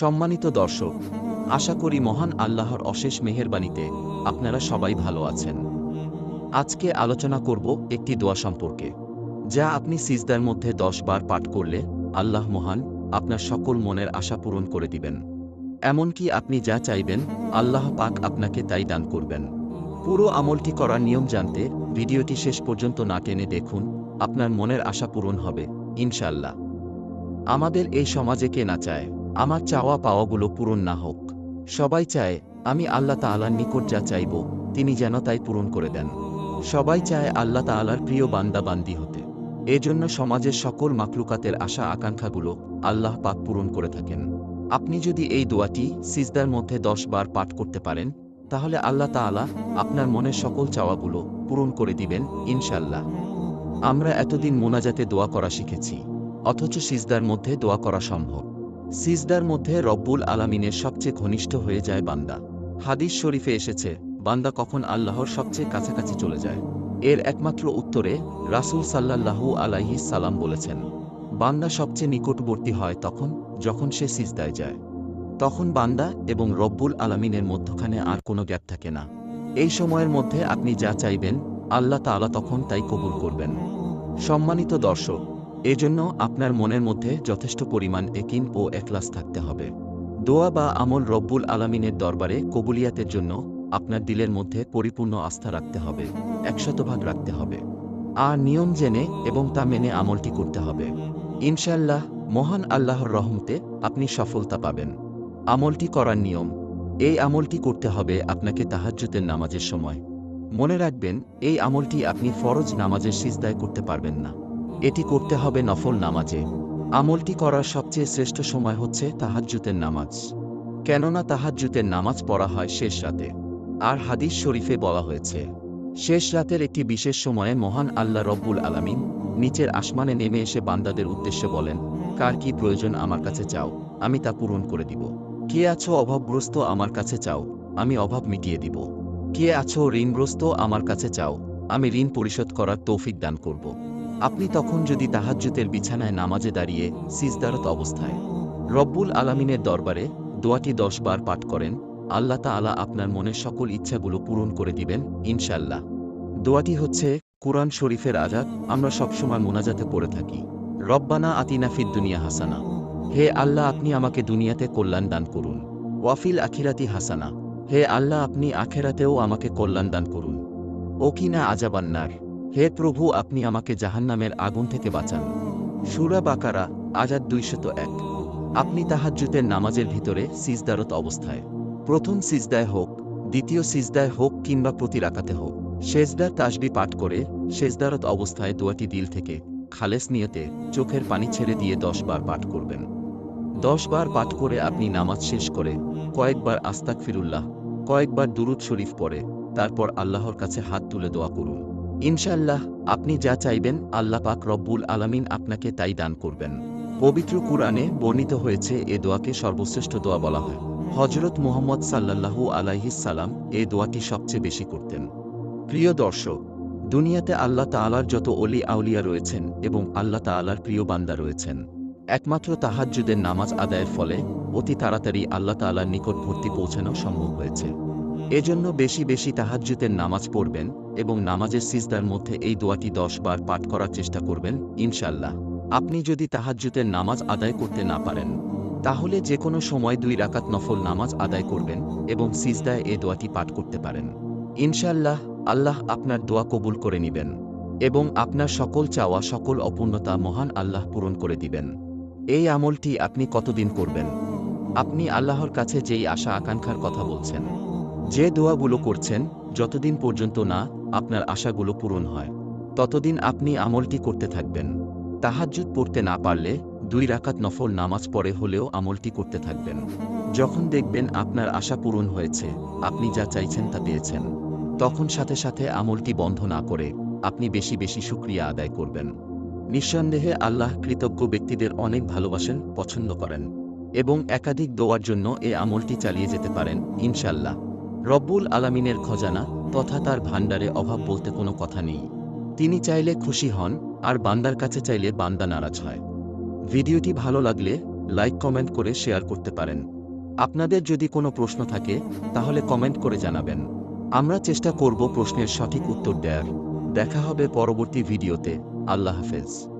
সম্মানিত দর্শক, আশা করি মহান আল্লাহর অশেষ মেহেরবানিতে আপনারা সবাই ভালো আছেন। আজকে আলোচনা করব একটি দোয়া সম্পর্কে, যা আপনি সিজদার মধ্যে দশ বার পাঠ করলে আল্লাহ মহান আপনার সকল মনের আশা পূরণ করে দিবেন। এমনকি আপনি যা চাইবেন, আল্লাহ পাক আপনাকে তাই দান করবেন। পুরো আমলটি করার নিয়ম জানতে ভিডিওটি শেষ পর্যন্ত না টেনে দেখুন, আপনার মনের আশা পূরণ হবে ইনশাল্লাহ আমাদের এই সমাজে কে না চায়? আমার চাওয়া পাওয়াগুলো পূরণ না হোক। সবাই চায়, আমি আল্লাহ তাআলার নিকট যা চাইব, তিনি যেন তাই পূরণ করে দেন। সবাই চায় আল্লাহ তাআলার প্রিয় বান্দা বান্দি হতে। এজন্য সমাজের সকল মাকলুকাতের আশা আকাঙ্ক্ষাগুলো আল্লাহ পাক পূরণ করে থাকেন। আপনি যদি এই দোয়াটি সিজদার মধ্যে দশ বার পাঠ করতে পারেন, তাহলে আল্লাহ তাআলা আপনার মনের সকল চাওয়াগুলো পূরণ করে দিবেন ইনশাল্লাহ আমরা এতদিন মোনাজাতে দোয়া করা শিখেছি, অথচ সিজদার মধ্যে দোয়া করা সম্ভব। সিজদার মধ্যে রব্বুল আলামিনের সবচেয়ে ঘনিষ্ঠ হয়ে যায় বান্দা। হাদিস শরীফে এসেছে, বান্দা কখন আল্লাহর সবচেয়ে কাছাকাছি চলে যায়। এর একমাত্র উত্তরে রাসূল সাল্লাল্লাহু আলাইহি সালাম বলেছেন, বান্দা সবচেয়ে নিকটবর্তী হয় তখন, যখন সে সিজদায় যায়। তখন বান্দা এবং রব্বুল আলামিনের মধ্যখানে আর কোনো গ্যাপ থাকে না। এই সময়ের মধ্যে আপনি যা চাইবেন, আল্লাহ তাআলা তখন তাই কবুল করবেন। সম্মানিত দর্শক এজন্য আপনার মনের মধ্যে যথেষ্ট পরিমাণ একিন ও একলাস থাকতে হবে। দোয়া বা আমল রব্বুল আলামিনের দরবারে কবুলিয়াতের জন্য আপনার দিলের মধ্যে পরিপূর্ণ আস্থা রাখতে হবে, একশতভাগ রাখতে হবে। আর নিয়ম জেনে এবং তা মেনে আমলটি করতে হবে। ইনশাল্লাহ মহান আল্লাহর রহমতে আপনি সফলতা পাবেন। আমলটি করার নিয়ম, এই আমলটি করতে হবে আপনাকে তাহাজ্জুতের নামাজের সময়। মনে রাখবেন, এই আমলটি আপনি ফরজ নামাজের সিজদায় করতে পারবেন না। এটি করতে হবে নফল নামাজে। আমলটি করার সবচেয়ে শ্রেষ্ঠ সময় হচ্ছে তাহাজ্জুতের নামাজ। কেননা তাহাজ্জুতের নামাজ পড়া হয় শেষ রাতে। আর হাদিস শরীফে বলা হয়েছে, শেষ রাতের একটি বিশেষ সময়ে মহান আল্লাহ রব্বুল আলামিন নিচের আসমানে নেমে এসে বান্দাদের উদ্দেশ্যে বলেন, কার কি প্রয়োজন আমার কাছে চাও, আমি তা পূরণ করে দিব। কে আছো অভাবগ্রস্ত আমার কাছে চাও, আমি অভাব মিটিয়ে দিব। কে আছো ঋণগ্রস্ত আমার কাছে চাও, আমি ঋণ পরিশোধ করার তৌফিক দান করব। আপনি তখন যদি তাহাজ্জুতের বিছানায় নামাজে দাঁড়িয়ে সিজদারত অবস্থায় রব্বুল আলামিনের দরবারে দোয়াটি দশ বার পাঠ করেন, আল্লাহ তাআলা আপনার মনের সকল ইচ্ছাগুলো পূরণ করে দিবেন ইনশাল্লাহ দোয়াটি হচ্ছে, কুরআন শরীফের আজাদ, আমরা সবসময় মোনাজাতে পড়ে থাকি। রব্বানা আতিনা ফিদ দুনিয়া হাসানা। হে আল্লাহ, আপনি আমাকে দুনিয়াতে কল্যাণ দান করুন। ওয়াফিল আখিরাতি হাসানা। হে আল্লাহ, আপনি আখেরাতেও আমাকে কল্যাণ দান করুন। ও কিনা আজাবান্নার হে প্রভু, আপনি আমাকে জাহান্নামের আগুন থেকে বাঁচান। সুরা বাকারা আজাদ দুইশত এক। আপনি তাহাজ্জুতের নামাজের ভিতরে সিজদারত অবস্থায়। প্রথম সিজদায় হোক, দ্বিতীয় সিজদায় হোক কিংবা প্রতি রাকাতে হোক সেজদার তাসবি পাঠ করে সেজদারত অবস্থায় দোয়াটি দিল থেকে খালেস নিয়েতে চোখের পানি ছেড়ে দিয়ে দশ বার পাঠ করবেন। দশ বার পাঠ করে আপনি নামাজ শেষ করে কয়েকবার আস্তাক ফিরুল্লাহ কয়েকবার দুরুদ শরীফ পরে তারপর আল্লাহর কাছে হাত তুলে দোয়া করুন। ইনশাল্লাহ আপনি যা চাইবেন আল্লাহ পাক রব্বুল আলামিন আপনাকে তাই দান করবেন। পবিত্র কুরআনে বর্ণিত হয়েছে এ দোয়াকে সর্বশ্রেষ্ঠ দোয়া বলা হয়। হজরত মুহাম্মদ সাল্লাল্লাহু আলাইহিস সালাম এ দোয়াটি সবচেয়ে বেশি করতেন। প্রিয় দর্শক, দুনিয়াতে আল্লাহ তাআলার যত অলি আউলিয়া রয়েছেন এবং আল্লাহ তাআলার প্রিয় বান্দা রয়েছেন, একমাত্র তাহাজ্জুদের নামাজ আদায়ের ফলে অতি তাড়াতাড়ি আল্লাহ তাআলার নিকটবর্তী পৌঁছানো সম্ভব হয়েছে। এজন্য বেশি বেশি তাহাজ্জুদের নামাজ পড়বেন এবং নামাজের সিজদার মধ্যে এই দোয়াটি দশ বার পাঠ করার চেষ্টা করবেন ইনশাল্লাহ আপনি যদি তাহাজ্জুদের নামাজ আদায় করতে না পারেন, তাহলে যে কোনো সময় দুই রাকাত নফল নামাজ আদায় করবেন এবং সিজদায় এ দোয়াটি পাঠ করতে পারেন। ইনশাল্লাহ আল্লাহ আপনার দোয়া কবুল করে নিবেন এবং আপনার সকল চাওয়া, সকল অপূর্ণতা মহান আল্লাহ পূরণ করে দিবেন। এই আমলটি আপনি কতদিন করবেন? আপনি আল্লাহর কাছে যেই আশা আকাঙ্ক্ষার কথা বলছেন যে দোয়াগুলো করছেন, যতদিন পর্যন্ত না আপনার আশাগুলো পূরণ হয়, ততদিন আপনি আমলটি করতে থাকবেন। তাহাজ্জুদ পড়তে না পারলে দুই রাকাত নফল নামাজ পড়ে হলেও আমলটি করতে থাকবেন। যখন দেখবেন আপনার আশা পূরণ হয়েছে, আপনি যা চাইছেন তা পেয়েছেন। তখন সাথে সাথে আমলটি বন্ধ না করে আপনি বেশি বেশি শুক্রিয়া আদায় করবেন। নিঃসন্দেহে আল্লাহ কৃতজ্ঞ ব্যক্তিদের অনেক ভালোবাসেন, পছন্দ করেন এবং একাধিক দোয়ার জন্য এ আমলটি চালিয়ে যেতে পারেন ইনশাল্লাহ রব্বুল আলামিনের খজানা তথা তার ভাণ্ডারে অভাব বলতে কোনো কথা নেই। তিনি চাইলে খুশি হন, আর বান্দার কাছে চাইলে বান্দা নারাজ হয়। ভিডিওটি ভালো লাগলে লাইক, কমেন্ট করে শেয়ার করতে পারেন। আপনাদের যদি কোনো প্রশ্ন থাকে, তাহলে কমেন্ট করে জানাবেন। আমরা চেষ্টা করব প্রশ্নের সঠিক উত্তর দেওয়ার দেখা হবে পরবর্তী ভিডিওতে। আল্লাহ হাফেজ।